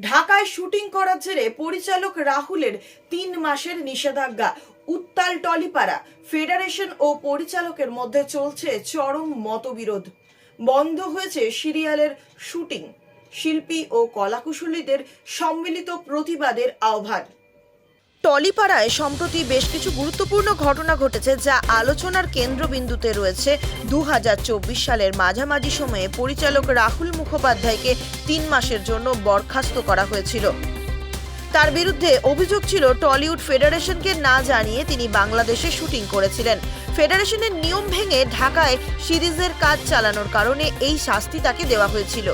ঢাকায় শুটিং করার জেরে পরিচালক রাহুলের তিন মাসের নিষেধাজ্ঞা। উত্তাল টলিপাড়া, ফেডারেশন ও পরিচালকের মধ্যে চলছে চরম মতবিরোধ। বন্ধ হয়েছে সিরিয়ালের শুটিং। শিল্পী ও কলাকুশলীদের সম্মিলিত প্রতিবাদের আহ্বান। টলিপাড়ায় সম্প্রতি বেশ কিছু গুরুত্বপূর্ণ ঘটনা ঘটেছে যা আলোচনার কেন্দ্রবিন্দুতে রয়েছে। দু হাজার চব্বিশ সালের মাঝামাঝি সময়ে পরিচালক রাহুল মুখোপাধ্যায়কে তিন মাসের জন্য বরখাস্ত করা হয়েছিল। তার বিরুদ্ধে অভিযোগ ছিল টলিউড ফেডারেশনকে না জানিয়ে তিনি বাংলাদেশে শুটিং করেছিলেন। ফেডারেশনের নিয়ম ভেঙে ঢাকায় সিরিজের কাজ চালানোর কারণে এই শাস্তি তাকে দেওয়া হয়েছিল।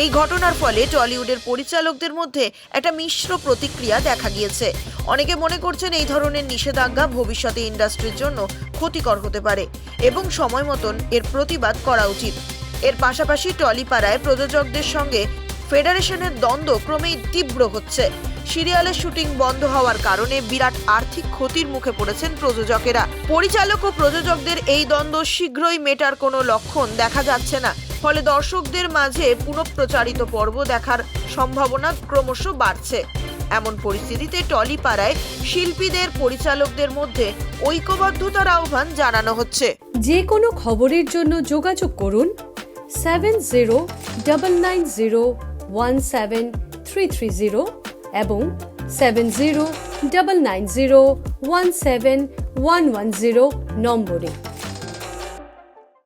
এই ঘটনার ফলে টলিউডের পরিচালকদের মধ্যে একটা মিশ্র প্রতিক্রিয়া দেখা গিয়েছে। অনেকে মনে করছেন এই ধরনের নিষেধাজ্ঞা ভবিষ্যতে ইন্ডাস্ট্রির জন্য ক্ষতিকর হতে পারে এবং সময় মতন এর প্রতিবাদ করা উচিত। এর পাশাপাশি টলিপাড়ায় প্রযোজকদের সঙ্গে ফেডারেশনের দ্বন্দ্ব ক্রমেই তীব্র হচ্ছে। সিরিয়ালের শুটিং বন্ধ হওয়ার কারণে বিরাট আর্থিক ক্ষতির মুখে পড়েছেন প্রযোজকেরা। পরিচালক ও প্রযোজকদের এই দ্বন্দ্ব শীঘ্রই মেটার কোনো লক্ষণ দেখা যাচ্ছে না। ফলে দর্শকদের মাঝে পুনঃপ্রচারিত পর্ব দেখার সম্ভাবনা ক্রমশ বাড়ছে। এমন পরিস্থিতিতে টলিপাড়ায় শিল্পীদের, পরিচালকদের মধ্যে ঐক্যবদ্ধতার আহ্বান জানানো হচ্ছে। যে কোনো খবরের জন্য যোগাযোগ করুন seven zero double nine zero one seven three three zero এবং seven zero double nine zero one seven one one zero নম্বরে।